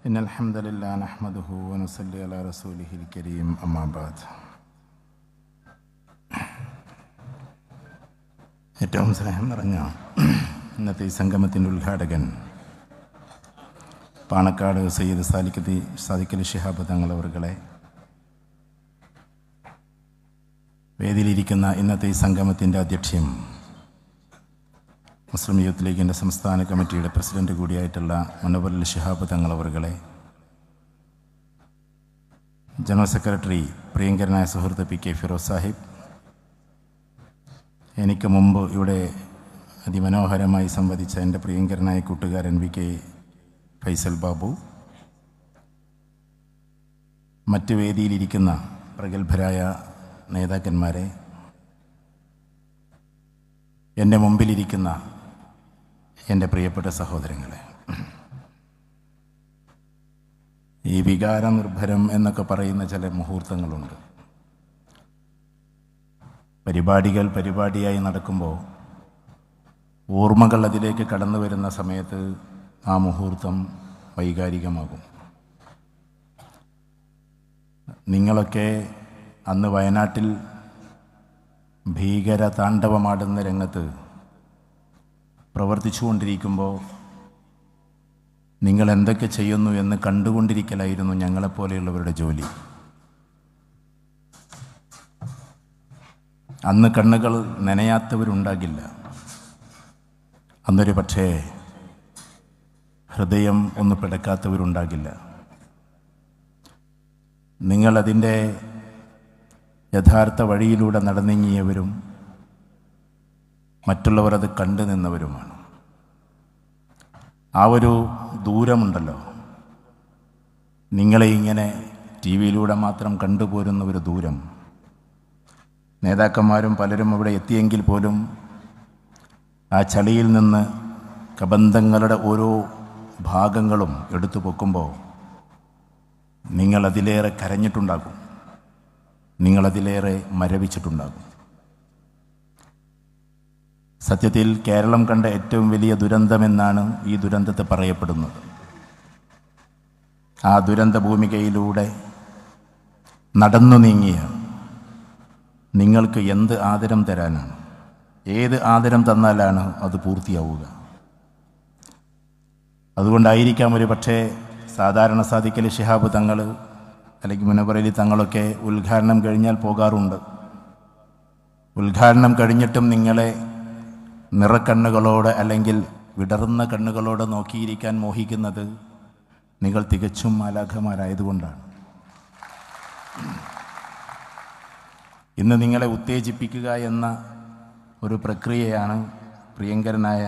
إن الحمد لله نحمده ونصلي على رسوله الكريم أما بعد ഏറ്റവും സ്നേഹം നിറഞ്ഞ ഇന്നത്തെ ഈ സംഗമത്തിൻ്റെ ഉദ്ഘാടകൻ പാണക്കാട് സയ്യിദ് സാലിക്കത്തി സാദിക്കലി ഷിഹാബ് തങ്ങളവറുകളെ വേദിയിലിരിക്കുന്ന ഇന്നത്തെ ഈ സംഗമത്തിൻ്റെ അധ്യക്ഷ്യം മുസ്ലിം യൂത്ത് ലീഗിന്റെ സംസ്ഥാന കമ്മിറ്റിയുടെ പ്രസിഡന്റ് കൂടിയായിട്ടുള്ള മുനവറുൽ ഷിഹാബ് തങ്ങളവറുകളെ ജനറൽ സെക്രട്ടറി പ്രിയങ്കരനായ സുഹൃത്ത് പി കെ ഫിറോസ് സാഹിബ് എനിക്ക് മുമ്പ് ഇവിടെ അതിമനോഹരമായി സംവദിച്ച എന്റെ പ്രിയങ്കരനായ കൂട്ടുകാരൻ വി കെ ഫൈസൽ ബാബു മറ്റ് വേദിയിലിരിക്കുന്ന പ്രഗത്ഭരായ നേതാക്കന്മാരെ എന്റെ മുമ്പിലിരിക്കുന്ന എന്റെ പ്രിയപ്പെട്ട സഹോദരങ്ങളെ ഈ വികാര നിർഭരം എന്നൊക്കെ പറയുന്ന ചില മുഹൂർത്തങ്ങളുണ്ട്. പരിപാടികൾ പരിപാടിയായി നടക്കുമ്പോൾ ഓർമ്മകൾ അതിലേക്ക് കടന്നു വരുന്ന സമയത്ത് ആ മുഹൂർത്തം വൈകാരികമാകും. നിങ്ങളൊക്കെ അന്ന് വയനാട്ടിൽ ഭീകര താണ്ഡവമാടുന്ന രംഗത്ത് പ്രവർത്തിച്ചുകൊണ്ടിരിക്കുമ്പോൾ നിങ്ങൾ എന്തൊക്കെ ചെയ്യുന്നു എന്ന് കണ്ടുകൊണ്ടിരിക്കലായിരുന്നു ഞങ്ങളെപ്പോലെയുള്ളവരുടെ ജോലി. അന്ന് കണ്ണുകൾ നനയാത്തവരുണ്ടാകില്ല. അന്നൊരു പക്ഷേ ഹൃദയം ഒന്ന് പിടക്കാത്തവരുണ്ടാകില്ല. നിങ്ങളതിന്റെ യഥാർത്ഥ വഴിയിലൂടെ നടന്നിങ്ങിയവരും മറ്റുള്ളവർ അത് കണ്ടു നിന്നവരുമാണ്. ആ ഒരു ദൂരമുണ്ടല്ലോ. നിങ്ങളെ ഇങ്ങനെ ടി വിയിലൂടെ മാത്രം കണ്ടുപോരുന്ന ഒരു ദൂരം. നേതാക്കന്മാരും പലരും അവിടെ എത്തിയെങ്കിൽ പോലും ആ ചളിയിൽ നിന്ന് കബന്ധങ്ങളുടെ ഓരോ ഭാഗങ്ങളും എടുത്തു പൊക്കുമ്പോൾ നിങ്ങളതിലേറെ കരഞ്ഞിട്ടുണ്ടാകും. നിങ്ങളതിലേറെ മരവിച്ചിട്ടുണ്ടാകും. സത്യത്തിൽ കേരളം കണ്ട ഏറ്റവും വലിയ ദുരന്തമെന്നാണ് ഈ ദുരന്തത്തെ പറയപ്പെടുന്നത്. ആ ദുരന്ത ഭൂമികയിലൂടെ നടന്നു നീങ്ങിയ നിങ്ങൾക്ക് എന്ത് ആദരം തരാനാണ്? ഏത് ആദരം തന്നാലാണ് അത് പൂർത്തിയാവുക? അതുകൊണ്ടായിരിക്കാം ഒരു പക്ഷേ സാധാരണ സാധിക്കൽ ഷിഹാബ് തങ്ങൾ അല്ലെങ്കിൽ മുനവറലി തങ്ങളൊക്കെ ഉദ്ഘാടനം കഴിഞ്ഞാൽ പോകാറുണ്ട്. ഉദ്ഘാടനം കഴിഞ്ഞിട്ടും നിങ്ങളെ നിറക്കണ്ണുകളോടെ അല്ലെങ്കിൽ വിടർന്ന കണ്ണുകളോടെ നോക്കിയിരിക്കാൻ മോഹിക്കുന്നത് നിങ്ങൾ തികച്ചും മാലാഖമാരായതുകൊണ്ടാണ് ഇന്ന് നിങ്ങളെ ഉത്തേജിപ്പിക്കുക എന്ന ഒരു പ്രക്രിയയാണ് പ്രിയങ്കരനായ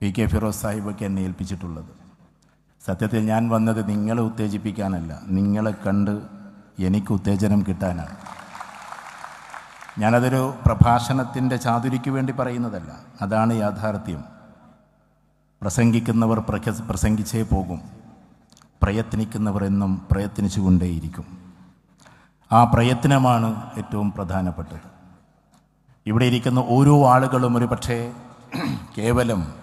പി കെ ഫിറോസ് സാഹിബൊക്കെ എന്നെ ഏൽപ്പിച്ചിട്ടുള്ളത്. സത്യത്തിൽ ഞാൻ വന്നത് നിങ്ങളെ ഉത്തേജിപ്പിക്കാനല്ല നിങ്ങളെ കണ്ട് എനിക്ക് ഉത്തേജനം കിട്ടാനാണ്. ഞാനതൊരു പ്രഭാഷണത്തിന്റെ ചാതുരിക്ക് വേണ്ടി പറയുന്നതല്ല. അതാണ് യാഥാർത്ഥ്യം. പ്രസംഗിക്കുന്നവർ പ്രസംഗിച്ചേ പോകും. പ്രയത്നിക്കുന്നവർ എന്നും പ്രയത്നിച്ചുകൊണ്ടേയിരിക്കും ആ പ്രയത്നമാണ് ഏറ്റവും പ്രധാനപ്പെട്ടത്. ഇവിടെ ഇരിക്കുന്ന ഓരോ ആളുകളും ഒരു പക്ഷേ കേവലം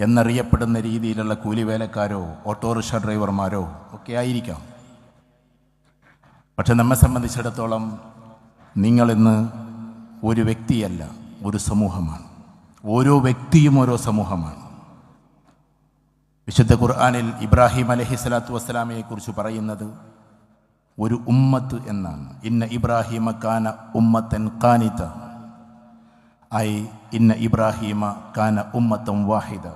എന്നറിയപ്പെടുന്ന രീതിയിലുള്ള കൂലിവേലക്കാരോ ഓട്ടോറിക്ഷ ഡ്രൈവർമാരോ ഒക്കെ ആയിരിക്കാം. പക്ഷെ നമ്മെ സംബന്ധിച്ചിടത്തോളം നിങ്ങളിന്ന് ഒരു വ്യക്തിയല്ല ഒരു സമൂഹമാണ്. ഓരോ വ്യക്തിയും ഓരോ സമൂഹമാണ്. വിശുദ്ധ ഖുർആാനിൽ ഇബ്രാഹിം അലഹി സ്വലാത്തു വസ്സലാമയെക്കുറിച്ച് പറയുന്നത് ഒരു ഉമ്മത്ത് എന്നാണ്. ഇന്ന ഇബ്രാഹിമ കാന ഉമ്മത്തൻ കാനിത ഐ ഇന്ന ഇബ്രാഹിമ കാന ഉമ്മത്തം വാഹിദ.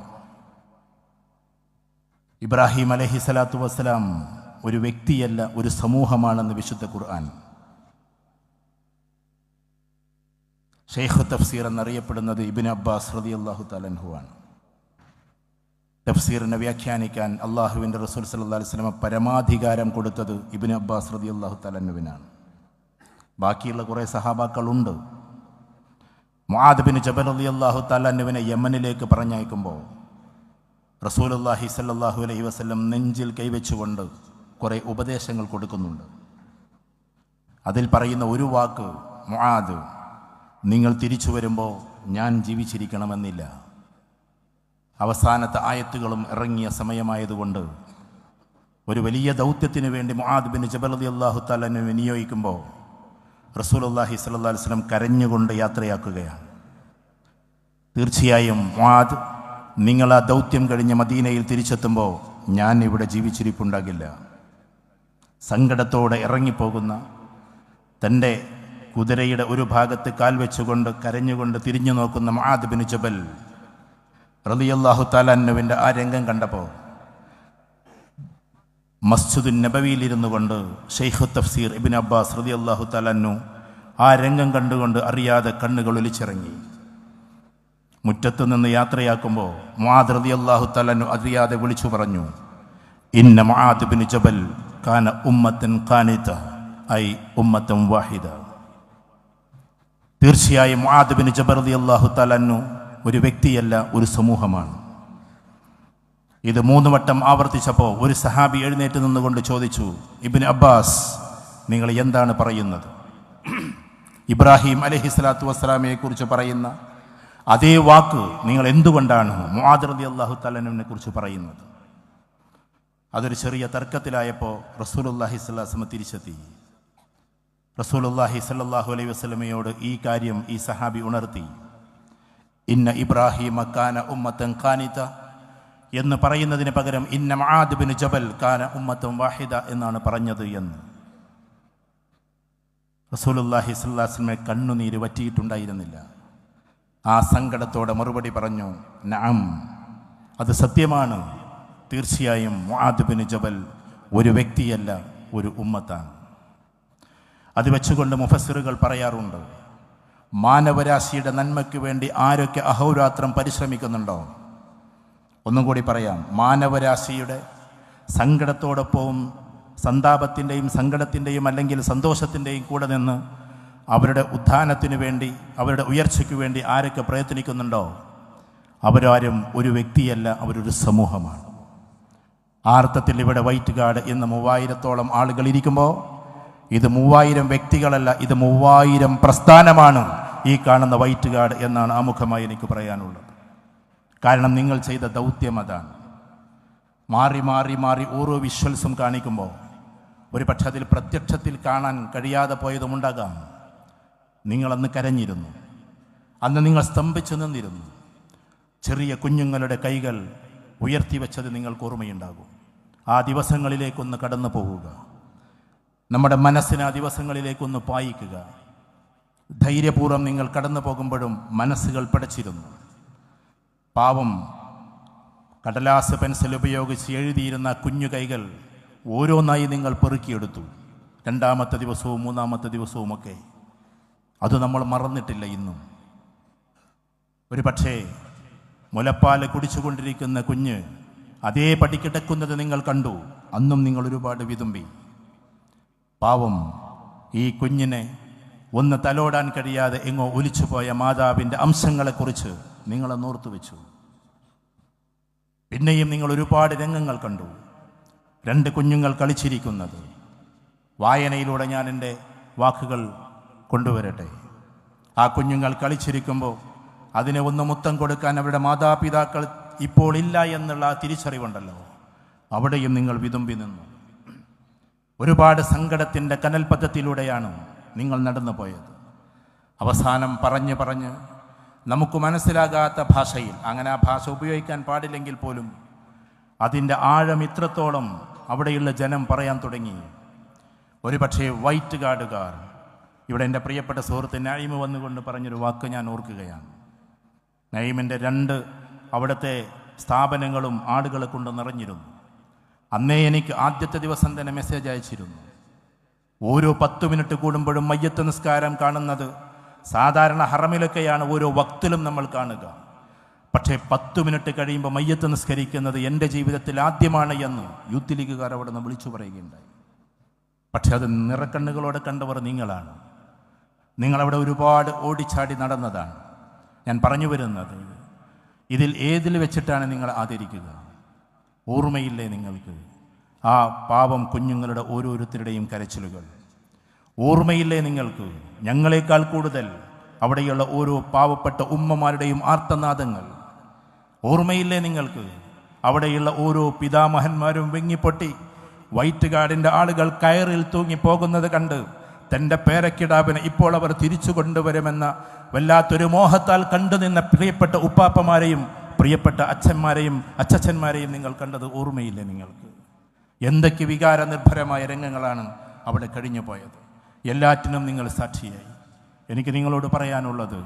ഇബ്രാഹിം അലഹി സ്വലാത്തു വസ്സലാം ഒരു വ്യക്തിയല്ല ഒരു സമൂഹമാണെന്ന് വിശുദ്ധ ഖുർആൻ ഷെയ്ഖ് തഫ്സീർ എന്നറിയപ്പെടുന്നത് ഇബിൻ അബ്ബാസ് റതി അള്ളാഹു തലൻഹുവാണ് തഫ്സീറിനെ വ്യാഖ്യാനിക്കാൻ അള്ളാഹുവിന്റെ റസൂൽ സല്ലാ വസ്ലമ പരമാധികാരം കൊടുത്തത് ഇബിൻ അബ്ബാസ് റതി അള്ളാഹു തലന്നുവിനാണ് ബാക്കിയുള്ള കുറേ സഹാബാക്കളുണ്ട്. മുആദ് ബിൻ ജബൽ അലി അള്ളാഹു തലന്നുവിനെ യമനിലേക്ക് പറഞ്ഞയക്കുമ്പോൾ റസൂൽ അള്ളാഹി സല്ലാഹു അലൈഹി വസ്ലം നെഞ്ചിൽ കൈവച്ചുകൊണ്ട് കുറേ ഉപദേശങ്ങൾ കൊടുക്കുന്നുണ്ട്. അതിൽ പറയുന്ന ഒരു വാക്ക് മുആദ് നിങ്ങൾ തിരിച്ചു വരുമ്പോൾ ഞാൻ ജീവിച്ചിരിക്കണമെന്നില്ല. അവസാനത്തെ ആയത്തുകളും ഇറങ്ങിയ സമയമായതുകൊണ്ട് ഒരു വലിയ ദൗത്യത്തിന് വേണ്ടി മുഹാദ് ബിൻ അലി അള്ളാഹു താലനെ വിനിയോഗിക്കുമ്പോൾ റസൂലുള്ളാഹി സ്വല്ലല്ലാഹി അലൈഹി വസല്ലം കരഞ്ഞുകൊണ്ട് യാത്രയാക്കുകയാണ്. തീർച്ചയായും മുഹാദ് നിങ്ങൾ ആ ദൗത്യം കഴിഞ്ഞ് മദീനയിൽ തിരിച്ചെത്തുമ്പോൾ ഞാൻ ഇവിടെ ജീവിച്ചിരിപ്പുണ്ടാകില്ല. സങ്കടത്തോടെ ഇറങ്ങിപ്പോകുന്ന തന്റെ കുതിരയുടെ ഒരു ഭാഗത്ത് കാൽ വെച്ചുകൊണ്ട് കരഞ്ഞുകൊണ്ട് തിരിഞ്ഞു നോക്കുന്ന മുആദ് ബിൻ ജബൽ റളിയല്ലാഹു താലാന്നുവിന്റെ ആ രംഗം കണ്ടപ്പോൾ മസ്ജിദുൻ നബവിയിലിരുന്നു കൊണ്ട് ഷെയ്ഖു തഫ്സീർ ഇബിൻ അബ്ബാസ് റതി അള്ളാഹു തലന്നു ആ രംഗം കണ്ടുകൊണ്ട് അറിയാതെ കണ്ണുകൾ ഒലിച്ചിറങ്ങി. മുറ്റത്തു നിന്ന് യാത്രയാക്കുമ്പോൾ മുആദ് റതി അള്ളാഹു തലന്നു അറിയാതെ വിളിച്ചു പറഞ്ഞു ഇന്ന മുആദ് ബിൻ ജബൽ കാന ഉമ്മത്തൻ കാനിത ഐ ഉമ്മത്തൻ വാഹിദ. തീർച്ചയായും മുആദ് ജബർദി അള്ളാഹു തലന്നു ഒരു വ്യക്തിയല്ല ഒരു സമൂഹമാണ്. ഇത് മൂന്ന് വട്ടം ആവർത്തിച്ചപ്പോൾ ഒരു സഹാബി എഴുന്നേറ്റ് നിന്നുകൊണ്ട് ചോദിച്ചു ഇബിൻ അബ്ബാസ് നിങ്ങൾ എന്താണ് പറയുന്നത്? ഇബ്രാഹിം അലഹി സ്വലാത്തു കുറിച്ച് പറയുന്ന അതേ വാക്ക് നിങ്ങൾ എന്തുകൊണ്ടാണ് മുആദ്രതി അള്ളാഹു തലനുവിനെ കുറിച്ച് പറയുന്നത്? അതൊരു ചെറിയ തർക്കത്തിലായപ്പോൾ റസൂൽ അള്ളാഹി സ്വലാസ്മ തിരിച്ചെത്തി. റസൂലുല്ലാഹി സല്ലാഹു അലൈഹി വസ്ലമയോട് ഈ കാര്യം ഈ സഹാബി ഉണർത്തി. ഇന്ന ഇബ്രാഹിം കാന ഉമ്മത്തൻ ഖാനിത എന്ന് പറയുന്നതിന് പകരം ഇന്ന ബിൻ ജബൽ കാന ഉമ്മത്തും വാഹിദ എന്നാണ് പറഞ്ഞത് എന്ന്. റസൂലുല്ലാഹി സല്ലാസ്ലമെ കണ്ണുനീര് വറ്റിയിട്ടുണ്ടായിരുന്നില്ല. ആ സങ്കടത്തോടെ മറുപടി പറഞ്ഞു നാം അത് സത്യമാണ്. തീർച്ചയായും മുആദ് ബിൻ ജബൽ ഒരു വ്യക്തിയല്ല ഒരു ഉമ്മത്താണ്. അത് വെച്ചുകൊണ്ട് മുഫസ്സിറുകൾ പറയാറുണ്ട് മാനവരാശിയുടെ നന്മയ്ക്ക് വേണ്ടി ആരൊക്കെ അഹോരാത്രം പരിശ്രമിക്കുന്നുണ്ടോ? ഒന്നും കൂടി പറയാം മാനവരാശിയുടെ സങ്കടത്തോടൊപ്പവും സന്താപത്തിന്റെയും സങ്കടത്തിന്റെയും അല്ലെങ്കിൽ സന്തോഷത്തിന്റെയും കൂടെ നിന്ന് അവരുടെ ഉത്ഥാനത്തിനു വേണ്ടി അവരുടെ ഉയർച്ചയ്ക്ക് വേണ്ടി ആരൊക്കെ പ്രയത്നിക്കുന്നുണ്ടോ? അവരാരും ഒരു വ്യക്തിയല്ല അവരൊരു സമൂഹമാണ്. ആർത്ഥത്തിൽ ഇവിടെ വൈറ്റ് ഗാർഡ് ഇന്ന് മൂവായിരത്തോളം ആളുകൾ ഇരിക്കുമ്പോൾ ഇത് മൂവായിരം വ്യക്തികളല്ല ഇത് മൂവായിരം പ്രസ്ഥാനമാണ് ഈ കാണുന്ന വൈറ്റ് കാർഡ് എന്നാണ് ആമുഖമായി എനിക്ക് പറയാനുള്ളത്. കാരണം നിങ്ങൾ ചെയ്ത ദൗത്യം അതാണ്. മാറി മാറി മാറി ഓരോ വിഷ്വൽസും കാണിക്കുമ്പോൾ ഒരു പക്ഷെ അതിൽ പ്രത്യക്ഷത്തിൽ കാണാൻ കഴിയാതെ പോയതുമുണ്ടാകാം നിങ്ങളന്ന് കരഞ്ഞിരുന്നു. അന്ന് നിങ്ങൾ സ്തംഭിച്ചു നിന്നിരുന്നു. ചെറിയ കുഞ്ഞുങ്ങളുടെ കൈകൾ ഉയർത്തി വെച്ചത് നിങ്ങൾക്ക് ഓർമ്മയുണ്ടാകും. ആ ദിവസങ്ങളിലേക്കൊന്ന് കടന്നു പോവുക നമ്മുടെ മനസ്സിനെ ആ ദിവസങ്ങളിലേക്കൊന്ന് പായിക്കുക. ധൈര്യപൂർവം നിങ്ങൾ കടന്നു പോകുമ്പോഴും മനസ്സുകൾ പിടച്ചിരുന്നു. പാവം കടലാസ് പെൻസിൽ ഉപയോഗിച്ച് എഴുതിയിരുന്ന കുഞ്ഞു കൈകൾ ഓരോന്നായി നിങ്ങൾ പെറുക്കിയെടുത്തു. രണ്ടാമത്തെ ദിവസവും മൂന്നാമത്തെ ദിവസവുമൊക്കെ അത് നമ്മൾ മറന്നിട്ടില്ല ഇന്നും. ഒരു പക്ഷേ മുലപ്പാൽ കുടിച്ചുകൊണ്ടിരിക്കുന്ന കുഞ്ഞ് അതേ പടി കിടക്കുന്നത് നിങ്ങൾ കണ്ടു. അന്നും നിങ്ങൾ ഒരുപാട് വിതുമ്പി. പാവം ഈ കുഞ്ഞിനെ ഒന്ന് തലോടാൻ കഴിയാതെ എങ്ങോ ഒലിച്ചുപോയ മാതാവിന്റെ അംശങ്ങളെക്കുറിച്ച് നിങ്ങളെ നോർത്തു വെച്ചു പിന്നെയും നിങ്ങൾ ഒരുപാട് രംഗങ്ങൾ കണ്ടു. രണ്ട് കുഞ്ഞുങ്ങൾ കളിച്ചിരിക്കുന്നത്. വായനയിലൂടെ ഞാൻ എന്റെ വാക്കുകൾ കൊണ്ടുവരട്ടെ. ആ കുഞ്ഞുങ്ങൾ കളിച്ചിരിക്കുമ്പോൾ അതിനെ ഒന്ന് മുത്തം കൊടുക്കാൻ അവരുടെ മാതാപിതാക്കൾ ഇപ്പോൾ ഇല്ല എന്നുള്ള തിരിച്ചറിവുണ്ടല്ലോ. അവിടെയും നിങ്ങൾ വിതുമ്പി നിന്നു. ഒരുപാട് സങ്കടത്തിന്റെ കനൽപഥത്തിലൂടെയാണ് നിങ്ങൾ നടന്നു പോയത്. അവസാനം പറഞ്ഞ് പറഞ്ഞ് നമുക്ക് മനസ്സിലാകാത്ത ഭാഷയിൽ അങ്ങനെ ആ ഭാഷ ഉപയോഗിക്കാൻ പാടില്ലെങ്കിൽ പോലും അതിന്റെ ആഴം ഇത്രത്തോളം അവിടെയുള്ള ജനം പറയാൻ തുടങ്ങി. ഒരു പക്ഷേ വൈറ്റ് ഗാർഡുകാർ ഇവിടെ എന്റെ പ്രിയപ്പെട്ട സുഹൃത്ത് നൈമ് വന്നുകൊണ്ട് പറഞ്ഞൊരു വാക്ക് ഞാൻ ഓർക്കുകയാണ്. നൈമിന്റെ രണ്ട് അവിടുത്തെ സ്ഥാപനങ്ങളും ആടുകളെ കൊണ്ട് നിറഞ്ഞിരുന്നു. അന്നേ എനിക്ക് ആദ്യത്തെ ദിവസം തന്നെ മെസ്സേജ് അയച്ചിരുന്നു. ഓരോ പത്ത് മിനിറ്റ് കൂടുമ്പോഴും മയ്യത്ത് നിസ്കാരം കാണുന്നത് സാധാരണ ഹറമിലൊക്കെയാണ് ഓരോ വക്തിലും നമ്മൾ കാണുക. പക്ഷേ പത്ത് മിനിറ്റ് കഴിയുമ്പോൾ മയ്യത്ത് നിസ്കരിക്കുന്നത് എന്റെ ജീവിതത്തിൽ ആദ്യമാണ് എന്ന് യൂത്ത് ലീഗുകാർ അവിടെ നിന്ന് വിളിച്ചു പറയുകയുണ്ടായി. പക്ഷെ അത് നിറക്കണ്ണുകളോടെ കണ്ടവർ നിങ്ങളാണ്. നിങ്ങളവിടെ ഒരുപാട് ഓടിച്ചാടി നടന്നതാണ്. ഞാൻ പറഞ്ഞു വരുന്നത് ഇതിൽ ഏതിൽ വെച്ചിട്ടാണ് നിങ്ങൾ ആദരിക്കുക? ഓർമ്മയില്ലേ നിങ്ങൾക്ക്? ആ പാപം കുഞ്ഞുങ്ങളുടെ ഓരോരുത്തരുടെയും കരച്ചിലുകൾ. ഓർമ്മയില്ലേ നിങ്ങൾക്ക്? ഞങ്ങളെക്കാൾ കൂടുതൽ അവിടെയുള്ള ഓരോ പാവപ്പെട്ട ഉമ്മമാരുടെയും ആർത്തനാദങ്ങൾ. ഓർമ്മയില്ലേ നിങ്ങൾക്ക്? അവിടെയുള്ള ഓരോ പിതാമഹന്മാരും വെങ്ങിപ്പൊട്ടി വൈറ്റ് ഗാർഡിന്റെ ആളുകൾ കയറിൽ തൂങ്ങിപ്പോകുന്നത് കണ്ട് തന്റെ പേരക്കിടാവിനെ ഇപ്പോൾ അവർ തിരിച്ചു കൊണ്ടുവരുമെന്ന വല്ലാത്തൊരു മോഹത്താൽ കണ്ടുനിന്ന പ്രിയപ്പെട്ട ഉപ്പാപ്പമാരെയും പ്രിയപ്പെട്ട അച്ഛന്മാരെയും അച്ചച്ചന്മാരെയും നിങ്ങൾ കണ്ടത് ഓർമ്മയില്ലേ നിങ്ങൾക്ക്? എന്തൊക്കെ വികാര നിർഭരമായ രംഗങ്ങളാണ് അവിടെ കഴിഞ്ഞു പോയത്? എല്ലാറ്റിനും നിങ്ങൾ സാക്ഷിയായി. എനിക്ക് നിങ്ങളോട് പറയാനുള്ളത്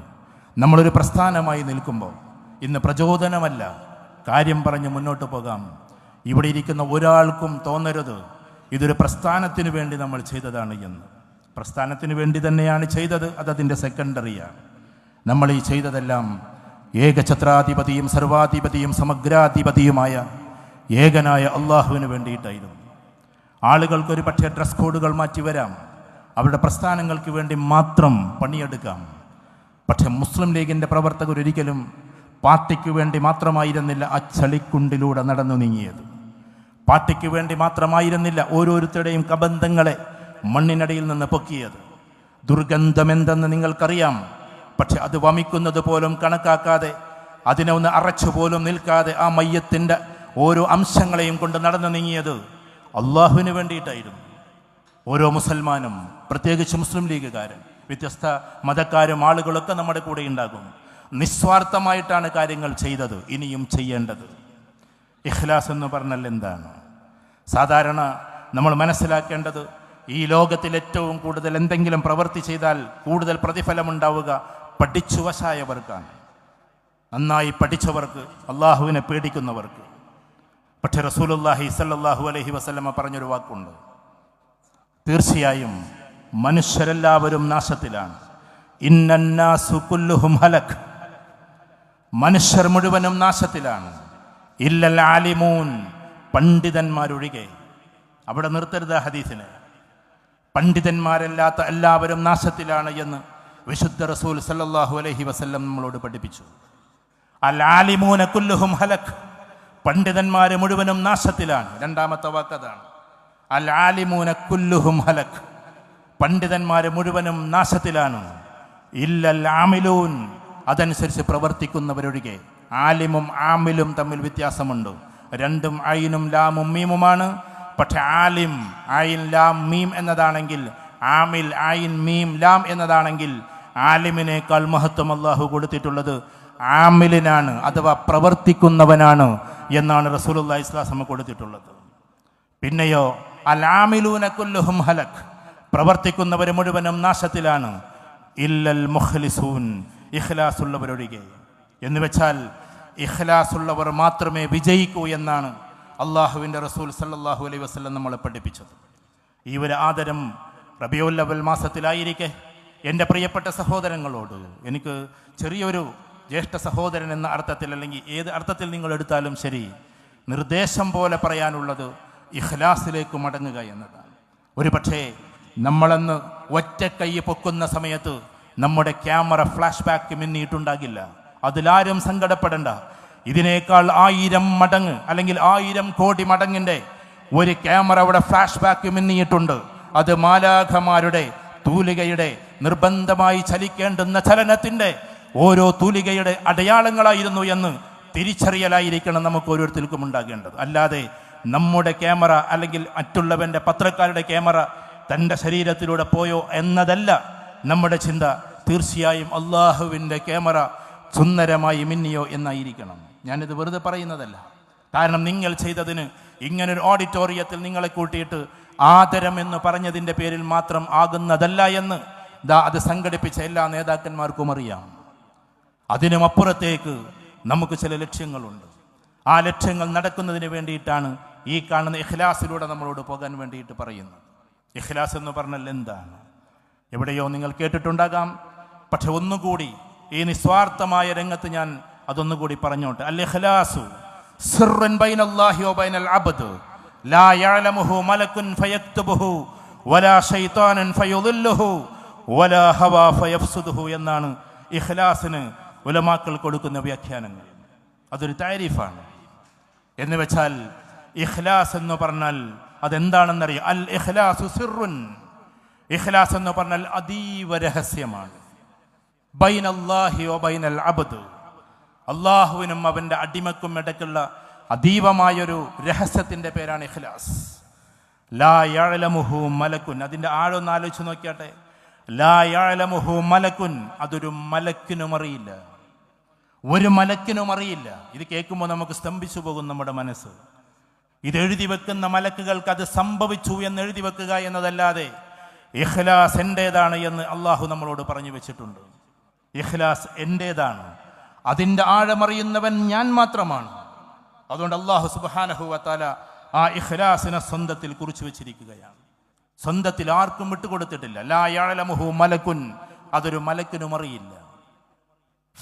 നമ്മളൊരു പ്രസ്ഥാനമായി നിൽക്കുമ്പോൾ ഇന്ന് പ്രചോദനമല്ല. കാര്യം പറഞ്ഞ് മുന്നോട്ട് പോകാം. ഇവിടെ ഇരിക്കുന്ന ഒരാൾക്കും തോന്നരുത്. ഇതൊരു പ്രസ്ഥാനത്തിന് വേണ്ടി നമ്മൾ ചെയ്തതാണ് എന്ന്. പ്രസ്ഥാനത്തിന് വേണ്ടി തന്നെയാണ് ചെയ്തത് അതതിന്റെ സെക്കൻഡറിയാണ് നമ്മൾ ഈ ചെയ്തതെല്ലാം ഏകഛത്രാധിപതിയും സർവാധിപതിയും സമഗ്രാധിപതിയുമായ ഏകനായ അള്ളാഹുവിന് വേണ്ടിയിട്ടായിരുന്നു. ആളുകൾക്കൊരു പക്ഷേ ഡ്രസ് കോഡുകൾ മാറ്റി വരാം അവരുടെ പ്രസ്ഥാനങ്ങൾക്ക് വേണ്ടി മാത്രം പണിയെടുക്കാം. പക്ഷെ മുസ്ലിം ലീഗിന്റെ പ്രവർത്തകർ ഒരിക്കലും പാർട്ടിക്ക് വേണ്ടി മാത്രമായിരുന്നില്ല ആ ചളിക്കുണ്ടിലൂടെ നടന്നു നീങ്ങിയത്. പാർട്ടിക്ക് വേണ്ടി മാത്രമായിരുന്നില്ല ഓരോരുത്തരുടെയും കബന്ധങ്ങളെ മണ്ണിനടിയിൽ നിന്ന് പൊക്കിയത്. ദുർഗന്ധമെന്തെന്ന് നിങ്ങൾക്കറിയാം? പക്ഷെ അത് വമിക്കുന്നത് പോലും കണക്കാക്കാതെ അതിനെ ഒന്ന് അറച്ചു പോലും നിൽക്കാതെ ആ മയ്യത്തിന്റെ ഓരോ അംശങ്ങളെയും കൊണ്ട് നടന്നു നീങ്ങിയത് അള്ളാഹുവിന് വേണ്ടിയിട്ടായിരുന്നു. ഓരോ മുസൽമാനും പ്രത്യേകിച്ച് മുസ്ലിം ലീഗുകാരൻ വ്യത്യസ്ത മതക്കാരും ആളുകളൊക്കെ നമ്മുടെ കൂടെ ഉണ്ടാകും. നിസ്വാർത്ഥമായിട്ടാണ് കാര്യങ്ങൾ ചെയ്തത് ഇനിയും ചെയ്യേണ്ടത്. ഇഖ്ലാസ് എന്ന് പറഞ്ഞാൽ എന്താണ്? സാധാരണ നമ്മൾ മനസ്സിലാക്കേണ്ടത് ഈ ലോകത്തിൽ ഏറ്റവും കൂടുതൽ എന്തെങ്കിലും പ്രവൃത്തി ചെയ്താൽ കൂടുതൽ പ്രതിഫലമുണ്ടാവുക പഠിച്ചു വശായവർക്കാണ് നന്നായി പഠിച്ചവർക്ക് അള്ളാഹുവിനെ പേടിക്കുന്നവർക്ക്. പക്ഷെ റസൂലുല്ലാഹി സല്ലാഹു അലഹി വസ്ലമ പറഞ്ഞൊരു വാക്കുണ്ട്. തീർച്ചയായും മനുഷ്യരെല്ലാവരും നാശത്തിലാണ്. ഹലക്. മനുഷ്യർ മുഴുവനും നാശത്തിലാണ്. ഇല്ലൽ ആലിമൂൻ പണ്ഡിതന്മാരൊഴികെ. അവിടെ നിർത്തരുത് ഹദീസിനെ. പണ്ഡിതന്മാരല്ലാത്ത എല്ലാവരും നാശത്തിലാണ് എന്ന് വിശുദ്ധ റസൂൽ സല്ലാഹു അലഹി വസല്ലം നമ്മളോട് പഠിപ്പിച്ചു. അൽ ആലിമൂന കുല്ലുഹും ഹലക്. പണ്ഡിതന്മാര് മുഴുവനും നാശത്തിലാണ്. രണ്ടാമത്തെ വാക്കതാണ്. അൽ ആലിമൂന കുല്ലുഹും ഹലക്. പണ്ഡിതന്മാര് മുഴുവനും നാശത്തിലാണ്. ഇല്ലൽ ആമിലൂൻ അതനുസരിച്ച് പ്രവർത്തിക്കുന്നവരൊഴികെ ആലിമും ആമിലും തമ്മിൽ വ്യത്യാസമുണ്ട്. രണ്ടും ഐനും ലാമും മീമുമാണ്. പക്ഷെ ആലിം ഐൻ ലാം മീം എന്നതാണെങ്കിൽ ആമിൽ ഐൻ മീം ലാം എന്നതാണെങ്കിൽ ആലിമിനേക്കാൾ മഹത്വം അള്ളാഹു കൊടുത്തിട്ടുള്ളത് ആമിലിനാണ് അഥവാ പ്രവർത്തിക്കുന്നവനാണ് എന്നാണ് റസൂലുള്ളാഹി ഇസ്ലാസമ കൊടുത്തിട്ടുള്ളത്. പിന്നെയോ അലാമിലൂനക്കുല്ലുഹും ഹലക്. പ്രവർത്തിക്കുന്നവർ മുഴുവനും നാശത്തിലാണ്. ഇല്ലൽ മുഖ്ലിസൂൻ ഇഖ്ലാസുള്ളവരൊഴികെ. എന്ന് വെച്ചാൽ ഇഖ്ലാസുള്ളവർ മാത്രമേ വിജയിക്കൂ എന്നാണ് അള്ളാഹുവിന്റെ റസൂൽ സല്ലാഹു അലൈഹി വസല്ലം നമ്മളെ പഠിപ്പിച്ചത്. ഈ ഒരു ആദരം റബിയുൽ അവൽ മാസത്തിലായിരിക്കെ. എന്റെ പ്രിയപ്പെട്ട സഹോദരങ്ങളോട് എനിക്ക് ചെറിയൊരു ജ്യേഷ്ഠ സഹോദരൻ എന്ന അർത്ഥത്തിൽ അല്ലെങ്കിൽ ഏത് അർത്ഥത്തിൽ നിങ്ങൾ എടുത്താലും ശരി നിർദ്ദേശം പോലെ പറയാനുള്ളത് ഇഖ്ലാസിലേക്ക് മടങ്ങുക എന്നതാണ്. ഒരു പക്ഷേ നമ്മളെന്ന് ഒറ്റ കൈ പൊക്കുന്ന സമയത്ത് നമ്മുടെ ക്യാമറ ഫ്ലാഷ് ബാക്ക് മിന്നിയിട്ടുണ്ടാകില്ല. അതിലാരും സങ്കടപ്പെടേണ്ട. ഇതിനേക്കാൾ ആയിരം മടങ്ങ് അല്ലെങ്കിൽ ആയിരം കോടി മടങ്ങിന്റെ ഒരു ക്യാമറ അവിടെ ഫ്ലാഷ് ബാക്ക് മിന്നിയിട്ടുണ്ട്. അത് മാലാഖമാരുടെ തൂലികയുടെ നിർബന്ധമായി ചലിക്കേണ്ടുന്ന ചലനത്തിന്റെ ഓരോ തൂലികയുടെ അടയാളങ്ങളായിരുന്നു എന്ന് തിരിച്ചറിയലായിരിക്കണം നമുക്ക് ഓരോരുത്തർക്കും ഉണ്ടാകേണ്ടത്. അല്ലാതെ നമ്മുടെ ക്യാമറ അല്ലെങ്കിൽ മറ്റുള്ളവന്റെ പത്രക്കാരുടെ ക്യാമറ തന്റെ ശരീരത്തിലൂടെ പോയോ എന്നതല്ല നമ്മുടെ ചിന്ത. തീർച്ചയായും അള്ളാഹുവിന്റെ ക്യാമറ സുന്ദരമായി മിന്നിയോ എന്നായിരിക്കണം. ഞാനിത് വെറുതെ പറയുന്നതല്ല. കാരണം നിങ്ങൾ ചെയ്തതിന് ഇങ്ങനൊരു ഓഡിറ്റോറിയത്തിൽ നിങ്ങളെ കൂട്ടിയിട്ട് ആദരം എന്ന് പറഞ്ഞതിന്റെ പേരിൽ മാത്രം ആകുന്നതല്ല എന്ന് ദാ അത് സംഘടിപ്പിച്ച എല്ലാ നേതാക്കന്മാർക്കും അറിയാം. അതിനും അപ്പുറത്തേക്ക് നമുക്ക് ചില ലക്ഷ്യങ്ങളുണ്ട്. ആ ലക്ഷ്യങ്ങൾ നടക്കുന്നതിന് വേണ്ടിയിട്ടാണ് ഈ കാണുന്ന ഇഖ്ലാസിലൂടെ നമ്മളോട് പോകാൻ വേണ്ടിയിട്ട് പറയുന്നത്. ഇഖ്ലാസ് എന്ന് പറഞ്ഞാൽ എന്താണ്? എവിടെയോ നിങ്ങൾ കേട്ടിട്ടുണ്ടാകാം. പക്ഷെ ഒന്നുകൂടി ഈ നിസ്വാർത്ഥമായ രംഗത്ത് ഞാൻ അതൊന്നുകൂടി പറഞ്ഞോട്ടെ. അൽ ഇഖ്ലാസു സിർറൻ ബൈനല്ലാഹി ലാ മലക്കുൻ ഫയക്തുബുഹു വലാ ശൈത്താനൻ ഫയുദില്ലുഹു. എന്നാണ് ഇഖ്ലാസിന് ഉലമാക്കൾ കൊടുക്കുന്ന വ്യാഖ്യാനങ്ങൾ. അതൊരു താരീഫാണ്. എന്ന് വെച്ചാൽ ഇഖ്ലാസ് എന്ന് പറഞ്ഞാൽ അതെന്താണെന്നറിയാം? അൽ ഇഖ്ലാസു സിറുൻ. ഇഖ്ലാസ് എന്ന് പറഞ്ഞാൽ അതീവ രഹസ്യമാണ്. ബൈൻ ബൈനല്ലാഹി ബൈൻ ബൈനൽ അബദ്. അള്ളാഹുവിനും അവന്റെ അടിമക്കും ഇടയ്ക്കുള്ള അതീവമായൊരു രഹസ്യത്തിന്റെ പേരാണ് ഇഖ്ലാസ്. ലാ യഅലമുഹു മലക്കുൻ. അതിന്റെ ആഴൊന്ന് ആലോചിച്ച് നോക്കിയാട്ടെ. മലക്കുൻ. അതൊരു മലക്കിനും അറിയില്ല. ഒരു മലക്കിനും അറിയില്ല. ഇത് കേൾക്കുമ്പോൾ നമുക്ക് സ്തംഭിച്ചു പോകും നമ്മുടെ മനസ്സ്. ഇത് എഴുതി വെക്കുന്ന മലക്കുകൾക്ക് അത് സംഭവിച്ചു എന്ന് എഴുതി വെക്കുക എന്നതല്ലാതെ ഇഖ്ലാസ് എന്റേതാണ് എന്ന് അള്ളാഹു നമ്മളോട് പറഞ്ഞു വെച്ചിട്ടുണ്ട്. ഇഖ്ലാസ് എന്റേതാണ് അതിന്റെ ആഴമറിയുന്നവൻ ഞാൻ മാത്രമാണ്. അതുകൊണ്ട് അള്ളാഹു സുബാനഹുവത്താല ആ ഇഖ്ലാസിനെ സ്വന്തത്തിൽ കുറിച്ചു വെച്ചിരിക്കുകയാണ്. സ്വന്തത്തിൽ ആർക്കും വിട്ടുകൊടുത്തിട്ടില്ല. ലായാളമുഹു മലക്കുൻ. അതൊരു മലക്കിനും അറിയില്ല.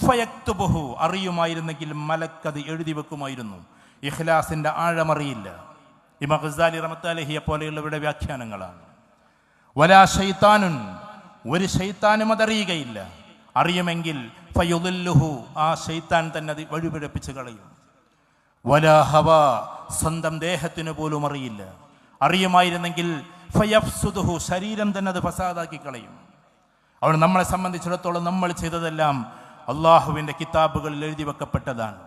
ഫയക്തുബഹു. അറിയുമായിരുന്നെങ്കിൽ മലക്കത് എഴുതി വെക്കുമായിരുന്നു. ഇഖ്ലാസിന്റെ ആഴമറിയില്ല. ഇമ ഖസാലി റമത്താലഹിയെ പോലെയുള്ളവരുടെ വ്യാഖ്യാനങ്ങളാണ്. വലാ ഷൈത്താനുൻ ഒരു ഷൈത്താനും അതറിയുകയില്ല. അറിയുമെങ്കിൽ ഫയുദുല്ലുഹു. ആ ഷൈത്താൻ തന്നെ അത് വഴിപിഴപ്പിച്ച് കളയും. വലാ ഹവ. സ്വന്തം ദേഹത്തിന് പോലും അറിയില്ല. അറിയുമായിരുന്നെങ്കിൽ ഫയഫ്സുദുഹു ശരീരം തന്നെ അത് ഫസാദാക്കി കളയും. അവിടെ നമ്മളെ സംബന്ധിച്ചിടത്തോളം നമ്മൾ ചെയ്തതെല്ലാം അള്ളാഹുവിന്റെ കിതാബുകളിൽ എഴുതി വെക്കപ്പെട്ടതാണ്.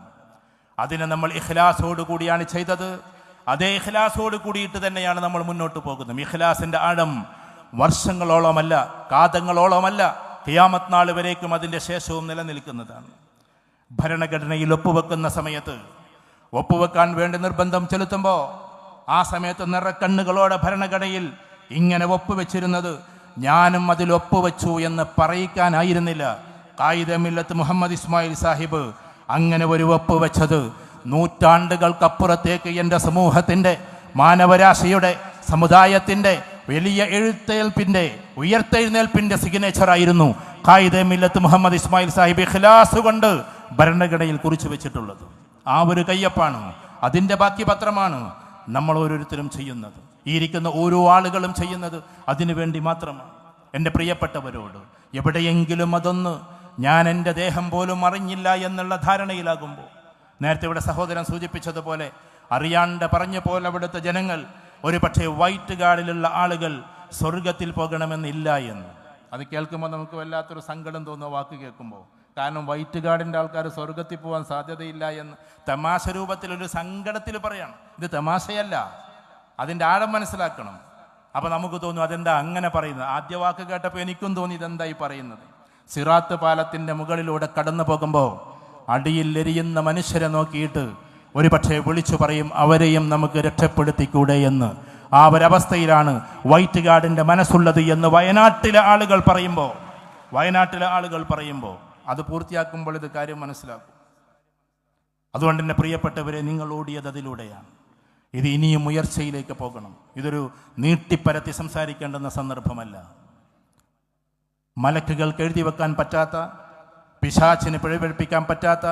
അതിനെ നമ്മൾ ഇഖ്ലാസോട് കൂടിയാണ് ചെയ്തത്. അതേ ഇഖ്ലാസോട് കൂടിയിട്ട് തന്നെയാണ് നമ്മൾ മുന്നോട്ട് പോകുന്നത്. ഇഖ്ലാസിന്റെ ആഴം വർഷങ്ങളോളമല്ല കാതങ്ങളോളമല്ല ഖിയാമത്ത് നാൾ വരേക്കും അതിന്റെ ശേഷവും നിലനിൽക്കുന്നതാണ്. ഭരണഘടനയിൽ ഒപ്പുവെക്കുന്ന സമയത്ത് ഒപ്പുവെക്കാൻ വേണ്ടി നിർബന്ധം ചെലുത്തുമ്പോൾ ആ സമയത്ത് നിറക്കണ്ണുകളോടെ ഭരണഘടനയിൽ ഇങ്ങനെ ഒപ്പുവെച്ചിരുന്നത് ഞാനും അതിൽ ഒപ്പുവെച്ചു എന്ന് പറയിക്കാനായിരുന്നില്ല. കായിദമില്ലത്ത് മുഹമ്മദ് ഇസ്മായിൽ സാഹിബ് അങ്ങനെ ഒരു ഒപ്പ് വെച്ചത് നൂറ്റാണ്ടുകൾക്കപ്പുറത്തേക്ക് എന്റെ സമൂഹത്തിന്റെ മാനവരാശിയുടെ സമുദായത്തിന്റെ വലിയ എഴുത്തേൽപ്പിന്റെ ഉയർത്തെഴുന്നേൽപ്പിന്റെ സിഗ്നേച്ചറായിരുന്നു കായിദമില്ലത്ത് മുഹമ്മദ് ഇസ്മായിൽ സാഹിബ് ഇഖ്ലാസ് കൊണ്ട് ഭരണഘടനയിൽ കുറിച്ചു വെച്ചിട്ടുള്ളത്. ആ ഒരു കയ്യപ്പാണ്. അതിന്റെ ബാക്കി പത്രമാണ് നമ്മൾ ഓരോരുത്തരും ചെയ്യുന്നത്. ഈ ഇരിക്കുന്ന ഓരോ ആളുകളും ചെയ്യുന്നത് അതിനുവേണ്ടി മാത്രമാണ്. എന്റെ പ്രിയപ്പെട്ടവരോട് എവിടെയെങ്കിലും അതൊന്ന് ഞാൻ എന്റെ ദേഹം പോലും അറിഞ്ഞില്ല എന്നുള്ള ധാരണയിലാകുമ്പോൾ നേരത്തെ ഇവിടെ സഹോദരൻ സൂചിപ്പിച്ചതുപോലെ അറിയാണ്ട് പറഞ്ഞ പോലെ അവിടുത്തെ ജനങ്ങൾ ഒരു പക്ഷേ വൈറ്റ് ഗാർഡിലുള്ള ആളുകൾ സ്വർഗത്തിൽ പോകണമെന്നില്ല എന്ന്. അത് കേൾക്കുമ്പോൾ നമുക്ക് വല്ലാത്തൊരു സങ്കടം തോന്നുന്ന വാക്ക് കേൾക്കുമ്പോൾ. കാരണം വൈറ്റ് ഗാർഡിന്റെ ആൾക്കാർ സ്വർഗത്തിൽ പോകാൻ സാധ്യതയില്ല എന്ന് തമാശ രൂപത്തിൽ ഒരു സങ്കടത്തിൽ പറയണം. ഇത് തമാശയല്ല. അതിന്റെ ആഴം മനസ്സിലാക്കണം. അപ്പോൾ നമുക്ക് തോന്നും അതെന്താ അങ്ങനെ പറയുന്നത്? ആദ്യ വാക്ക് കേട്ടപ്പോൾ എനിക്കും തോന്നി ഇതെന്തായി പറയുന്നത്? സിറാത്ത് പാലത്തിന്റെ മുകളിലൂടെ കടന്നു പോകുമ്പോൾ അടിയിൽ എരിയുന്ന മനുഷ്യരെ നോക്കിയിട്ട് ഒരു പക്ഷേ വിളിച്ചു പറയും അവരെയും നമുക്ക് രക്ഷപ്പെടുത്തിക്കൂടെ എന്ന്. ആ ഒരവസ്ഥയിലാണ് വൈറ്റ് ഗാർഡിന്റെ മനസ്സുള്ളത് എന്ന് വയനാട്ടിലെ ആളുകൾ പറയുമ്പോൾ വയനാട്ടിലെ ആളുകൾ പറയുമ്പോൾ അത് പൂർത്തിയാക്കുമ്പോൾ ഇത് കാര്യം മനസ്സിലാക്കും. അതുകൊണ്ട് തന്നെ പ്രിയപ്പെട്ടവരെ നിങ്ങൾ ഓടിയത് അതിലൂടെയാണ്. ഇത് ഇനിയും ഉയർച്ചയിലേക്ക് പോകണം. ഇതൊരു നീട്ടിപ്പരത്തി സംസാരിക്കേണ്ടുന്ന സന്ദർഭമല്ല. മലക്കുകൾക്ക് എഴുതി വെക്കാൻ പറ്റാത്ത പിശാച്ചിന് പിഴവെടുപ്പിക്കാൻ പറ്റാത്ത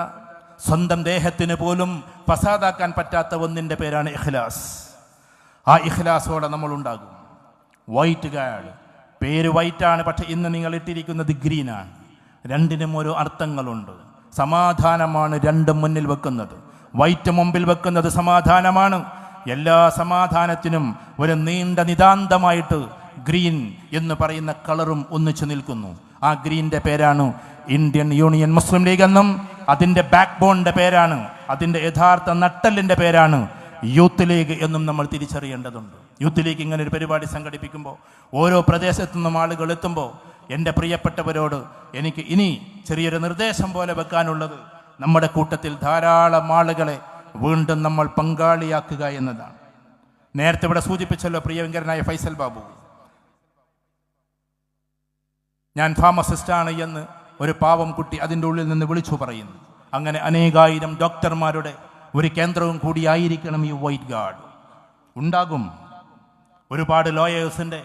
സ്വന്തം ദേഹത്തിന് പോലും ഫസാദാക്കാൻ പറ്റാത്ത ഒന്നിന്റെ പേരാണ് ഇഖ്ലാസ്. ആ ഇഖ്ലാസോടെ നമ്മൾ ഉണ്ടാകും. വൈറ്റ് ഗാഡ് പേര് വൈറ്റാണ് പക്ഷെ ഇന്ന് നിങ്ങൾ ഇട്ടിരിക്കുന്നത് ഗ്രീനാണ് രണ്ടിനും ഓരോ അർത്ഥങ്ങളുണ്ട്. സമാധാനമാണ് രണ്ടും മുന്നിൽ വെക്കുന്നത്. വൈറ്റ് മുമ്പിൽ വെക്കുന്നത് സമാധാനമാണ്. എല്ലാ സമാധാനത്തിനും ഒരു നീണ്ട നിതാന്തമായിട്ട് ഗ്രീൻ എന്ന് പറയുന്ന കളറും ഒന്നിച്ചു നിൽക്കുന്നു. ആ ഗ്രീന്റെ പേരാണ് ഇന്ത്യൻ യൂണിയൻ മുസ്ലിം ലീഗ് എന്നും അതിന്റെ ബാക്ക് ബോണിന്റെ പേരാണ്. അതിന്റെ യഥാർത്ഥ നട്ടലിന്റെ പേരാണ് യൂത്ത് ലീഗ് എന്നും നമ്മൾ തിരിച്ചറിയേണ്ടതുണ്ട്. യൂത്ത് ലീഗ് ഇങ്ങനെ ഒരു പരിപാടി സംഘടിപ്പിക്കുമ്പോൾ ഓരോ പ്രദേശത്തു നിന്നും ആളുകൾ എത്തുമ്പോൾ എന്റെ പ്രിയപ്പെട്ടവരോട് എനിക്ക് ഇനി ചെറിയൊരു നിർദ്ദേശം പോലെ വെക്കാനുള്ളത്. നമ്മുടെ കൂട്ടത്തിൽ ധാരാളം ആളുകളെ വീണ്ടും നമ്മൾ പങ്കാളിയാക്കുക എന്നതാണ്. നേരത്തെ ഇവിടെ സൂചിപ്പിച്ചല്ലോ പ്രിയങ്കരനായ ഫൈസൽ ബാബു. ഞാൻ ഫാമസിസ്റ്റാണ് എന്ന് ഒരു പാവം കുട്ടി അതിന്റെ ഉള്ളിൽ നിന്ന് വിളിച്ചു പറയുന്നു. അങ്ങനെ അനേകായിരം ഡോക്ടർമാരുടെ ഒരു കേന്ദ്രവും കൂടിയായിരിക്കണം ഈ വൈറ്റ് ഗാർഡ്. ഉണ്ടാകും. ഒരുപാട് ലോയേഴ്സിന്റെ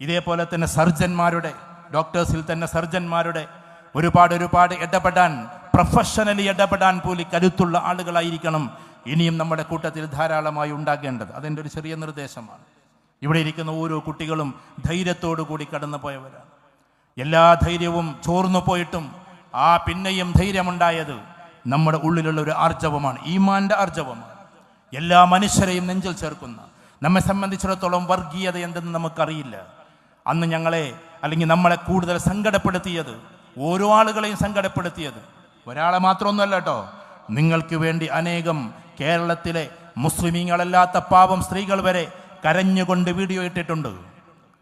ഇതേപോലെ തന്നെ സർജന്മാരുടെ ഡോക്ടേഴ്സിൽ തന്നെ സർജന്മാരുടെ ഒരുപാട് ഒരുപാട് ഇടപെടാൻ പ്രൊഫഷണലി ഇടപെടാൻ പോലും കരുത്തുള്ള ആളുകളായിരിക്കണം ഇനിയും നമ്മുടെ കൂട്ടത്തിൽ ധാരാളമായി ഉണ്ടാകേണ്ടത്. അതെന്റെ ഒരു ചെറിയ നിർദ്ദേശമാണ്. ഇവിടെ ഇരിക്കുന്ന ഓരോ കുട്ടികളും ധൈര്യത്തോടു കൂടി കടന്നു പോയവരാണ് എല്ലാ ധൈര്യവും ചോർന്നു പോയിട്ടും ആ പിന്നെയും ധൈര്യമുണ്ടായത് നമ്മുടെ ഉള്ളിലുള്ള ഒരു ആർജവമാണ് ഈമാന്റെ ആർജവമാണ്. എല്ലാ മനുഷ്യരെയും നെഞ്ചിൽ ചേർക്കുന്ന നമ്മെ സംബന്ധിച്ചിടത്തോളം വർഗീയത എന്തെന്ന് നമുക്കറിയില്ല. അന്ന് ഞങ്ങളെ അല്ലെങ്കിൽ നമ്മളെ കൂടുതൽ സങ്കടപ്പെടുത്തിയത് ഓരോ ആളുകളെയും സങ്കടപ്പെടുത്തിയത്. ഒരാളെ മാത്രമൊന്നുമല്ല കേട്ടോ. നിങ്ങൾക്ക് വേണ്ടി അനേകം കേരളത്തിലെ മുസ്ലിമീങ്ങളല്ലാത്ത പാവം സ്ത്രീകൾ വരെ കരഞ്ഞുകൊണ്ട് വീഡിയോ ഇട്ടിട്ടുണ്ട്.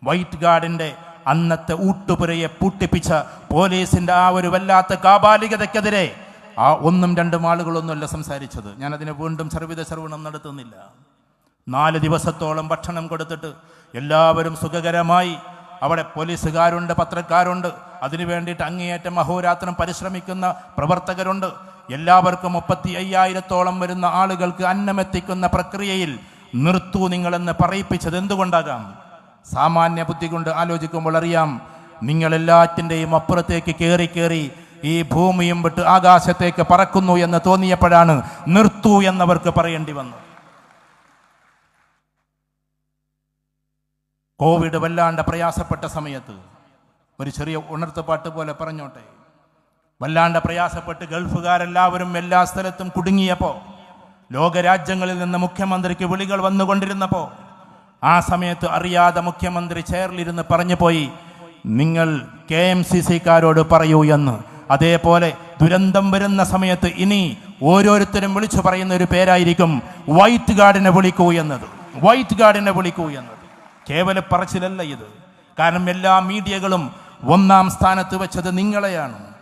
വൈറ്റ് ഗാർഡിന്റെ അന്നത്തെ ഊട്ടുപുരയെ പൂട്ടിപ്പിച്ച പോലീസിന്റെ ആ ഒരു വല്ലാത്ത കാബാലികതയ്ക്കെതിരെ ആ ഒന്നും രണ്ടും ആളുകളൊന്നുമല്ല സംസാരിച്ചത്. ഞാനതിനെ വീണ്ടും സർവിത സർവണം നടത്തുന്നില്ല. നാല് ദിവസത്തോളം ഭക്ഷണം കൊടുത്തിട്ട് എല്ലാവരും സുഖകരമായി അവിടെ പോലീസുകാരുണ്ട് പത്രക്കാരുണ്ട്. അതിനു വേണ്ടിയിട്ട് അങ്ങേയറ്റം അഹോരാത്രം പരിശ്രമിക്കുന്ന പ്രവർത്തകരുണ്ട്. എല്ലാവർക്കും മുപ്പത്തി അയ്യായിരത്തോളം വരുന്ന ആളുകൾക്ക് അന്നമെത്തിക്കുന്ന പ്രക്രിയയിൽ നിർത്തു നിങ്ങളെന്ന് പറയിപ്പിച്ചത് എന്തുകൊണ്ടാകാം? സാമാന്യ ബുദ്ധി കൊണ്ട് ആലോചിക്കുമ്പോൾ അറിയാം നിങ്ങൾ എല്ലാറ്റിന്റെയും അപ്പുറത്തേക്ക് കയറി കയറി ഈ ഭൂമിയും വിട്ട് ആകാശത്തേക്ക് പറക്കുന്നു എന്ന് തോന്നിയപ്പോഴാണ് നിർത്തു എന്നവർക്ക് പറയേണ്ടി വന്നത്. കോവിഡ് വല്ലാണ്ട് പ്രയാസപ്പെട്ട സമയത്ത് ഒരു ചെറിയ ഉണർത്തുപാട്ട് പോലെ പറഞ്ഞോട്ടെ. വല്ലാണ്ട് പ്രയാസപ്പെട്ട് ഗൾഫുകാരെല്ലാവരും എല്ലാ സ്ഥലത്തും കുടുങ്ങിയപ്പോൾ ലോകരാജ്യങ്ങളിൽ നിന്ന് മുഖ്യമന്ത്രിക്ക് വിളികൾ വന്നുകൊണ്ടിരുന്നപ്പോൾ ആ സമയത്ത് അറിയാതെ മുഖ്യമന്ത്രി ചെയറിലിരുന്ന് പറഞ്ഞു പോയി നിങ്ങൾ കെ എം സി സിക്കാരോട് പറയൂ എന്ന്. അതേപോലെ ദുരന്തം വരുന്ന സമയത്ത് ഇനി ഓരോരുത്തരും വിളിച്ചു പറയുന്ന ഒരു പേരായിരിക്കും വൈറ്റ് ഗാർഡിനെ വിളിക്കൂ എന്നത്. വൈറ്റ് ഗാർഡിനെ വിളിക്കൂ എന്നത്. കേവല പറച്ചിലല്ല ഇത്. കാരണം എല്ലാ മീഡിയകളും ഒന്നാം സ്ഥാനത്ത് വെച്ചത് നിങ്ങളെയാണ്.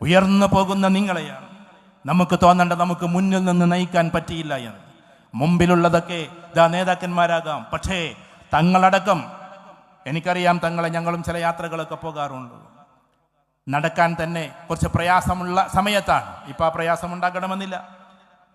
ഉയർന്നു പോകുന്ന നിങ്ങളെയാണ്. നമുക്ക് തോന്നേണ്ട നമുക്ക് മുന്നിൽ നിന്ന് നയിക്കാൻ പറ്റിയില്ല എന്ന്. മുമ്പിലുള്ളതൊക്കെ ഇതാ നേതാക്കന്മാരാകാം. പക്ഷേ തങ്ങളടക്കം എനിക്കറിയാം തങ്ങളെ ഞങ്ങളും ചില യാത്രകളൊക്കെ പോകാറുണ്ട്. നടക്കാൻ തന്നെ കുറച്ച് പ്രയാസമുള്ള സമയത്താണ്. ഇപ്പം ആ പ്രയാസം ഉണ്ടാക്കണമെന്നില്ല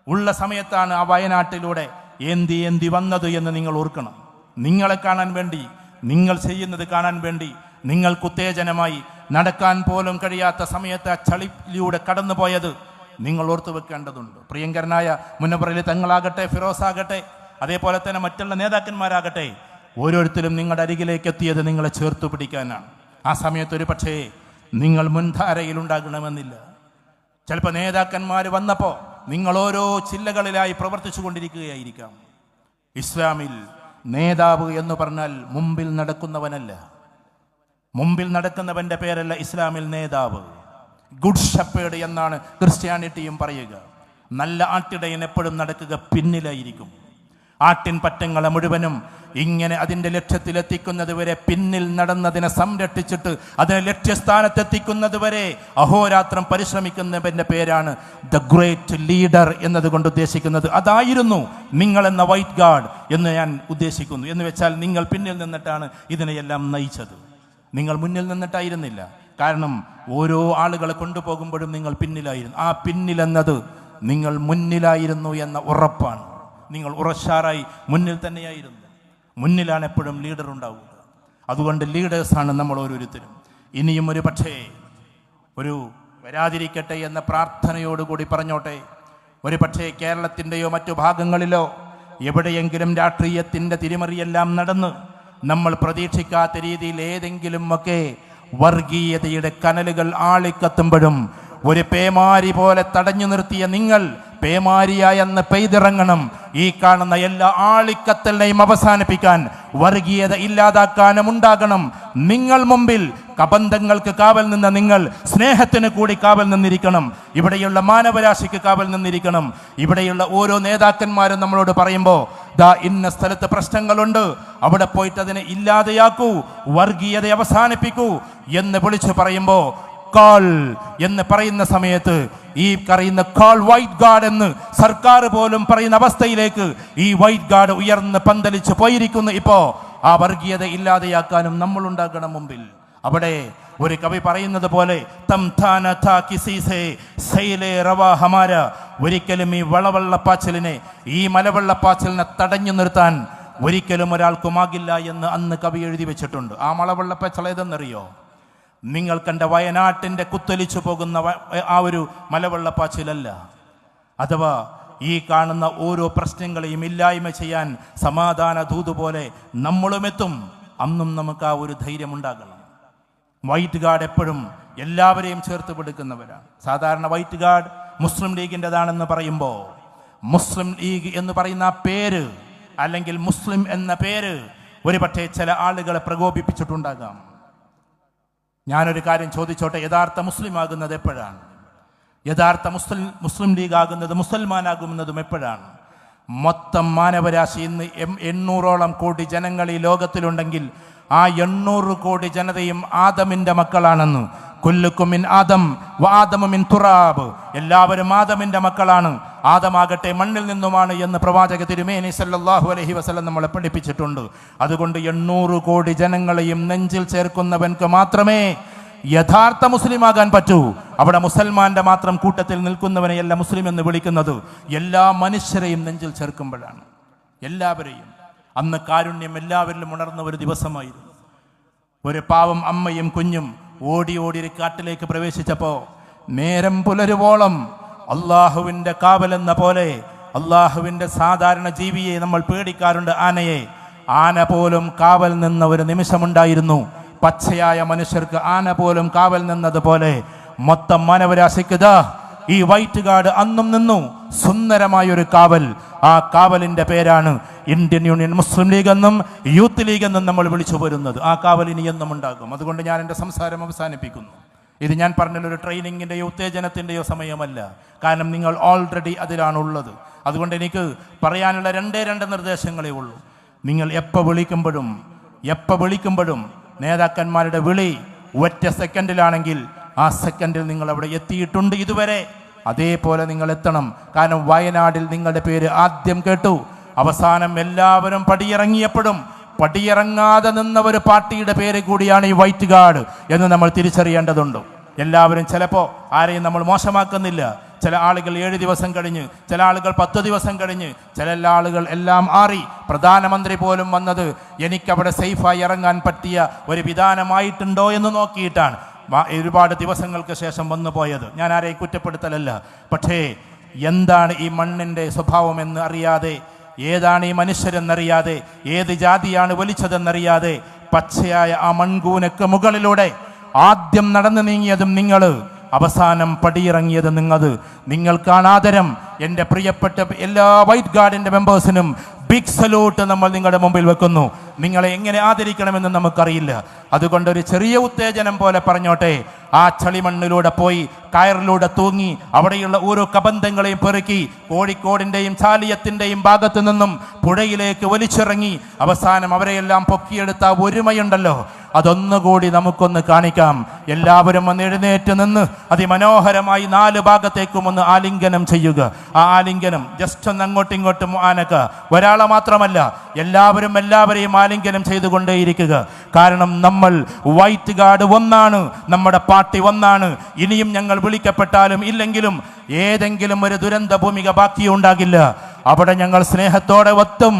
ഉള്ള സമയത്താണ് ആ വയനാട്ടിലൂടെ ഏന്തി ഏന്തി വന്നത് എന്ന് നിങ്ങൾ ഓർക്കണം. നിങ്ങളെ കാണാൻ വേണ്ടി നിങ്ങൾ ചെയ്യുന്നത് കാണാൻ വേണ്ടി നിങ്ങൾക്ക് ഉത്തേജനമായി നടക്കാൻ പോലും കഴിയാത്ത സമയത്ത് ആ ചളിയിലൂടെ കടന്നുപോയത് നിങ്ങൾ ഓർത്തു വെക്കേണ്ടതുണ്ട്. പ്രിയങ്കരനായ മുന്നപ്പുറയിലെ തങ്ങളാകട്ടെ ഫിറോസ് ആകട്ടെ അതേപോലെ തന്നെ മറ്റുള്ള നേതാക്കന്മാരാകട്ടെ ഓരോരുത്തരും നിങ്ങളുടെ അരികിലേക്ക് എത്തിയത് നിങ്ങളെ ചേർത്ത് പിടിക്കാനാണ്. ആ സമയത്ത് ഒരു പക്ഷേ നിങ്ങൾ മുൻധാരയിൽ ഉണ്ടാകണമെന്നില്ല. ചിലപ്പോൾ നേതാക്കന്മാർ വന്നപ്പോൾ നിങ്ങൾ ഓരോ ചില്ലകളിലായി പ്രവർത്തിച്ചു കൊണ്ടിരിക്കുകയായിരിക്കാം ഇസ്ലാമിൽ നേതാവ് എന്ന് പറഞ്ഞാൽ മുമ്പിൽ നടക്കുന്നവനല്ല. മുമ്പിൽ നടക്കുന്നവന്റെ പേരല്ല ഇസ്ലാമിൽ നേതാവ്. ഗുഡ് ഷപ്പേഡ് എന്നാണ് ക്രിസ്ത്യാനിറ്റിയും പറയുക. നല്ല ആട്ടിടയൻ എപ്പോഴും നടക്കുക പിന്നിലായിരിക്കും. ആട്ടിൻ പറ്റങ്ങളെ മുഴുവനും ഇങ്ങനെ അതിന്റെ ലക്ഷ്യത്തിലെത്തിക്കുന്നത് വരെ പിന്നിൽ നടന്നതിനെ സംരക്ഷിച്ചിട്ട് അതിനെ ലക്ഷ്യസ്ഥാനത്തെത്തിക്കുന്നത് വരെ അഹോരാത്രം പരിശ്രമിക്കുന്നവന്റെ പേരാണ് ദ ഗ്രേറ്റ് ലീഡർ എന്നതുകൊണ്ട് ഉദ്ദേശിക്കുന്നത്. അതായിരുന്നു നിങ്ങൾ എന്ന വൈറ്റ് ഗാർഡ് എന്ന് ഞാൻ ഉദ്ദേശിക്കുന്നു. എന്ന് വെച്ചാൽ നിങ്ങൾ പിന്നിൽ നിന്നിട്ടാണ് ഇതിനെയെല്ലാം നയിച്ചത്. നിങ്ങൾ മുന്നിൽ നിന്നിട്ടായിരുന്നില്ല. കാരണം ഓരോ ആളുകളെ കൊണ്ടുപോകുമ്പോഴും നിങ്ങൾ പിന്നിലായിരുന്നു. ആ പിന്നിലെന്നത് നിങ്ങൾ മുന്നിലായിരുന്നു എന്ന ഉറപ്പാണ്. നിങ്ങൾ ഉറച്ചാറായി മുന്നിൽ തന്നെയായിരുന്നു. മുന്നിലാണ് എപ്പോഴും ലീഡർ ഉണ്ടാവുക. അതുകൊണ്ട് ലീഡേഴ്സാണ് നമ്മൾ ഓരോരുത്തരും. ഇനിയും ഒരു പക്ഷേ ഒരു വരാതിരിക്കട്ടെ എന്ന പ്രാർത്ഥനയോടുകൂടി പറഞ്ഞോട്ടെ. ഒരു പക്ഷേ കേരളത്തിന്റെയോ മറ്റു ഭാഗങ്ങളിലോ എവിടെയെങ്കിലും രാഷ്ട്രീയത്തിന്റെ തിരിമറിയെല്ലാം നടന്ന് നമ്മൾ പ്രതീക്ഷിക്കാത്ത രീതിയിൽ ഏതെങ്കിലും ഒക്കെ വർഗീയതയുടെ കനലുകൾ ആളിക്കത്തുമ്പോഴും ഒരു പേമാരി പോലെ തടഞ്ഞു നിർത്തിയ നിങ്ങൾ പേമാരിയായെന്ന് പെയ്തിറങ്ങണം. ഈ കാണുന്ന എല്ലാ ആളിക്കത്തലിനെയും അവസാനിപ്പിക്കാൻ വർഗീയത ഇല്ലാതാക്കാനും ഉണ്ടാകണം. നിങ്ങൾ മുമ്പിൽ കബന്ധങ്ങൾക്ക് കാവൽ നിന്ന നിങ്ങൾ സ്നേഹത്തിന് കൂടി കാവൽ നിന്നിരിക്കണം. ഇവിടെയുള്ള മാനവരാശിക്ക് കാവൽ നിന്നിരിക്കണം. ഇവിടെയുള്ള ഓരോ നേതാക്കന്മാരും നമ്മളോട് പറയുമ്പോൾ ദാ ഇന്ന സ്ഥലത്ത് പ്രശ്നങ്ങളുണ്ട്. അവിടെ പോയിട്ട് അതിനെ ഇല്ലാതെയാക്കൂ. വർഗീയത അവസാനിപ്പിക്കൂ. എന്ന് വിളിച്ചു പറയുമ്പോൾ കാൾ എന്ന് പറയുന്ന സമയത്ത് ഈ പറയുന്ന കാൾ വൈറ്റ് ഗാർഡ് എന്ന് സർക്കാർ പോലും പറയുന്ന അവസ്ഥയിലേക്ക് ഈ വൈറ്റ് ഗാർഡ് ഉയർന്ന് പന്തലിച്ച് പോയിരിക്കുന്നു ഇപ്പോ. ആ വർഗീയത ഇല്ലാതെയാക്കാനും നമ്മൾ ഉണ്ടാക്കണം മുമ്പിൽ. അവിടെ ഒരു കവി പറയുന്നത് പോലെ ഒരിക്കലും ഈ വളവെള്ളപ്പാച്ചിലിനെ ഈ മലവെള്ളപ്പാച്ചിലിനെ തടഞ്ഞു നിർത്താൻ ഒരിക്കലും ഒരാൾക്കുമാകില്ല എന്ന് അന്ന് കവി എഴുതി വെച്ചിട്ടുണ്ട്. ആ മലവെള്ളപ്പാച്ചൽ ഏതെന്നറിയോ? നിങ്ങൾ കണ്ട വയനാട്ടിന്റെ കുത്തലിച്ചു പോകുന്ന ആ ഒരു മലവെള്ളപ്പാച്ചിലല്ല. അഥവാ ഈ കാണുന്ന ഓരോ പ്രശ്നങ്ങളെയും ഇല്ലായ്മ ചെയ്യാൻ സമാധാന ദൂത് പോലെ നമ്മളുമെത്തും അന്നും നമുക്ക് ആ ഒരു ധൈര്യമുണ്ടാകണം വൈറ്റ് ഗാർഡ് എപ്പോഴും എല്ലാവരെയും ചേർത്ത് പിടുക്കുന്നവരാണ്. സാധാരണ വൈറ്റ് ഗാർഡ് മുസ്ലിം ലീഗിന്റെതാണെന്ന് പറയുമ്പോൾ മുസ്ലിം ലീഗ് എന്ന് പറയുന്ന പേര് അല്ലെങ്കിൽ മുസ്ലിം എന്ന പേര് ഒരുപക്ഷെ ചില ആളുകളെ പ്രകോപിപ്പിച്ചിട്ടുണ്ടാകാം. ഞാനൊരു കാര്യം ചോദിച്ചോട്ടെ യഥാർത്ഥ മുസ്ലിം ആകുന്നത് എപ്പോഴാണ്? യഥാർത്ഥ മുസ്ലിം മുസ്ലിം ലീഗ് ആകുന്നത് മുസൽമാനാകുന്നതും എപ്പോഴാണ്? മൊത്തം മാനവരാശി ഇന്ന് എം എണ്ണൂറോളം കോടി ജനങ്ങൾ ഈ ലോകത്തിലുണ്ടെങ്കിൽ ആ എണ്ണൂറ് കോടി ജനതയും ആദമിന്റെ മക്കളാണെന്ന്. കൊല്ലുക്കുമിൻ ആദം വാദമുമിൻ തുറാബ്. എല്ലാവരും ആദമിന്റെ മക്കളാണ്. ആദമാകട്ടെ മണ്ണിൽ നിന്നുമാണ് എന്ന് പ്രവാചക തിരുമേനി സല്ലാഹു അലഹി വസ്ലം നമ്മളെ പഠിപ്പിച്ചിട്ടുണ്ട്. അതുകൊണ്ട് എണ്ണൂറ് കോടി ജനങ്ങളെയും നെഞ്ചിൽ ചേർക്കുന്നവൻക്ക് മാത്രമേ യഥാർത്ഥ മുസ്ലിമാകാൻ പറ്റൂ. അവിടെ മുസൽമാന്റെ മാത്രം കൂട്ടത്തിൽ നിൽക്കുന്നവനെയല്ല മുസ്ലിം എന്ന് വിളിക്കുന്നത്. എല്ലാ മനുഷ്യരെയും നെഞ്ചിൽ ചേർക്കുമ്പോഴാണ്. എല്ലാവരെയും. അന്ന് കാരുണ്യം എല്ലാവരിലും ഉണർന്ന ഒരു ദിവസമായിരുന്നു. ഒരു പാവം അമ്മയും കുഞ്ഞും ഓടി ഓടി കാട്ടിലേക്ക് പ്രവേശിച്ചപ്പോൾ നേരം പുലരുവോളം അള്ളാഹുവിന്റെ കാവലെന്ന പോലെ അള്ളാഹുവിന്റെ സാധാരണ ജീവിയെ നമ്മൾ പേടിക്കാറുണ്ട് ആനയെ. ആന പോലും കാവൽ നിന്ന ഒരു നിമിഷമുണ്ടായിരുന്നു. പച്ചയായ മനുഷ്യർക്ക് ആന പോലും കാവൽ നിന്നതുപോലെ മൊത്തം മാനവരാശിക്കത് ഈ വൈറ്റ് ഗാർഡ് അന്നും നിന്നു സുന്ദരമായ ഒരു കാവൽ. ആ കാവലിന്റെ പേരാണ് ഇന്ത്യൻ യൂണിയൻ മുസ്ലിം ലീഗ് എന്നും യൂത്ത് ലീഗ് എന്നും നമ്മൾ വിളിച്ചു പോരുന്നത്. ആ കാവൽ ഇനി എന്നും ഉണ്ടാകും. അതുകൊണ്ട് ഞാൻ എന്റെ സംസാരം അവസാനിപ്പിക്കുന്നു. ഇത് ഞാൻ പറഞ്ഞ ഒരു ട്രെയിനിങ്ങിന്റെയോ ഉത്തേജനത്തിന്റെയോ സമയമല്ല. കാരണം നിങ്ങൾ ഓൾറെഡി അതിലാണുള്ളത്. അതുകൊണ്ട് എനിക്ക് പറയാനുള്ള രണ്ടേ രണ്ട് നിർദ്ദേശങ്ങളേ ഉള്ളൂ. നിങ്ങൾ എപ്പോൾ വിളിക്കുമ്പോഴും എപ്പോൾ വിളിക്കുമ്പോഴും നേതാക്കന്മാരുടെ വിളി ഒറ്റ സെക്കൻഡിലാണെങ്കിൽ ആ സെക്കൻഡിൽ നിങ്ങൾ അവിടെ എത്തിയിട്ടുണ്ട് ഇതുവരെ. അതേപോലെ നിങ്ങൾ എത്തണം കാരണം വയനാടിൽ നിങ്ങളുടെ പേര് ആദ്യം കേട്ടു. അവസാനം എല്ലാവരും പടിയിറങ്ങിയപ്പോഴും പടിയിറങ്ങാതെ നിന്ന ഒരു പാർട്ടിയുടെ പേര് കൂടിയാണ് ഈ വൈറ്റ് ഗാർഡ് എന്ന് നമ്മൾ തിരിച്ചറിയേണ്ടതുണ്ട്. എല്ലാവരും ചിലപ്പോൾ ആരെയും നമ്മൾ മോശമാക്കുന്നില്ല. ചില ആളുകൾ ഏഴ് ദിവസം കഴിഞ്ഞ് ചില ആളുകൾ പത്ത് ദിവസം കഴിഞ്ഞ് ചില ആളുകൾ എല്ലാം ആറി. പ്രധാനമന്ത്രി പോലും വന്നത് എനിക്കവിടെ സേഫായി ഇറങ്ങാൻ പറ്റിയ ഒരു വിധാനമായിട്ടുണ്ടോ? എന്ന് നോക്കിയിട്ടാണ്. ഒരുപാട് ദിവസങ്ങൾക്ക് ശേഷം വന്നു പോയത്. ഞാൻ ആരെയും കുറ്റപ്പെടുത്തലല്ല. പക്ഷേ എന്താണ് ഈ മണ്ണിന്റെ സ്വഭാവമെന്ന് അറിയാതെ ഏതാണ് ഈ മനുഷ്യരെന്നറിയാതെ ഏത് ജാതിയാണ് വലിച്ചതെന്നറിയാതെ പച്ചയായ ആ മൺകൂനക്ക് മുകളിലൂടെ ആദ്യം നടന്നു നീങ്ങിയതും നിങ്ങൾ അവസാനം പടിയിറങ്ങിയത് നിങ്ങൾ നിങ്ങൾക്കാണ് ആദരം. എന്റെ പ്രിയപ്പെട്ട എല്ലാ വൈറ്റ് ഗാർഡിന്റെ മെമ്പേഴ്സിനും ബിഗ് സലൂട്ട് നമ്മൾ നിങ്ങളുടെ മുമ്പിൽ വെക്കുന്നു. നിങ്ങളെ എങ്ങനെ ആദരിക്കണമെന്ന് നമുക്കറിയില്ല. അതുകൊണ്ട് ഒരു ചെറിയ ഉത്തേജനം പോലെ പറഞ്ഞോട്ടെ. ആ ചളിമണ്ണിലൂടെ പോയി കയറിലൂടെ തൂങ്ങി അവിടെയുള്ള ഓരോ കബന്ധങ്ങളെയും പെറുക്കി കോഴിക്കോടിന്റെയും ചാലിയത്തിന്റെയും ഭാഗത്തു നിന്നും പുഴയിലേക്ക് വലിച്ചിറങ്ങി അവസാനം അവരെയെല്ലാം പൊക്കിയെടുത്ത ഒരുമയുണ്ടല്ലോ. അതൊന്നുകൂടി നമുക്കൊന്ന് കാണിക്കാം. എല്ലാവരും ഒന്ന് എഴുന്നേറ്റ് നിന്ന് അതിമനോഹരമായി നാല് ഭാഗത്തേക്കും ഒന്ന് ആലിംഗനം ചെയ്യുക. ആ ആലിംഗനം ജസ്റ്റ് ഒന്ന് അങ്ങോട്ടും ഇങ്ങോട്ടും ആനക്ക ഒരാളെ മാത്രമല്ല എല്ലാവരും എല്ലാവരെയും ആലിംഗനം ചെയ്തുകൊണ്ടേയിരിക്കുക. കാരണം നമ്മൾ വൈറ്റ് ഗാർഡ് ഒന്നാണ് നമ്മുടെ പാർട്ടി ഒന്നാണ്. ഇനിയും ഞങ്ങൾ വിളിക്കപ്പെട്ടാലും ഇല്ലെങ്കിലും ഏതെങ്കിലും ഒരു ദുരന്ത ഭൂമിക ബാക്കിയുണ്ടാകില്ല. അവിടെ ഞങ്ങൾ സ്നേഹത്തോടെ ഒത്തും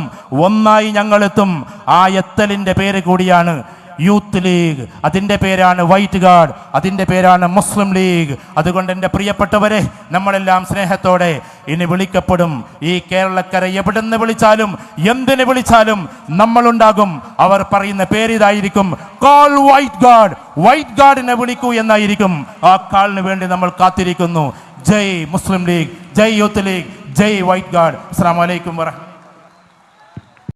ഒന്നായി ഞങ്ങൾ എത്തും. ആ എത്തലിന്റെ പേര് കൂടിയാണ് യൂത്ത് ലീഗ്. അതിന്റെ പേരാണ് വൈറ്റ് ഗാർഡ്. അതിന്റെ പേരാണ് മുസ്ലിം ലീഗ്. അതുകൊണ്ട് എന്റെ പ്രിയപ്പെട്ടവരെ നമ്മളെല്ലാം സ്നേഹത്തോടെ ഇനി വിളിക്കപ്പെടും. ഈ കേരളക്കര എവിടുന്ന് വിളിച്ചാലും എന്തിന് വിളിച്ചാലും നമ്മളുണ്ടാകും. അവർ പറയുന്ന പേരിതായിരിക്കും കോൾ വൈറ്റ് ഗാർഡ്. വൈറ്റ് ഗാർഡിനെ വിളിക്കൂ എന്നായിരിക്കും. ആ കാളിന് വേണ്ടി നമ്മൾ കാത്തിരിക്കുന്നു. ജയ് മുസ്ലിം ലീഗ് ജയ് യൂത്ത് ലീഗ് ജയ് വൈറ്റ് ഗാർഡ്. അസ്സാം വലൈക്കും വറഹ്മത്തുള്ളാഹി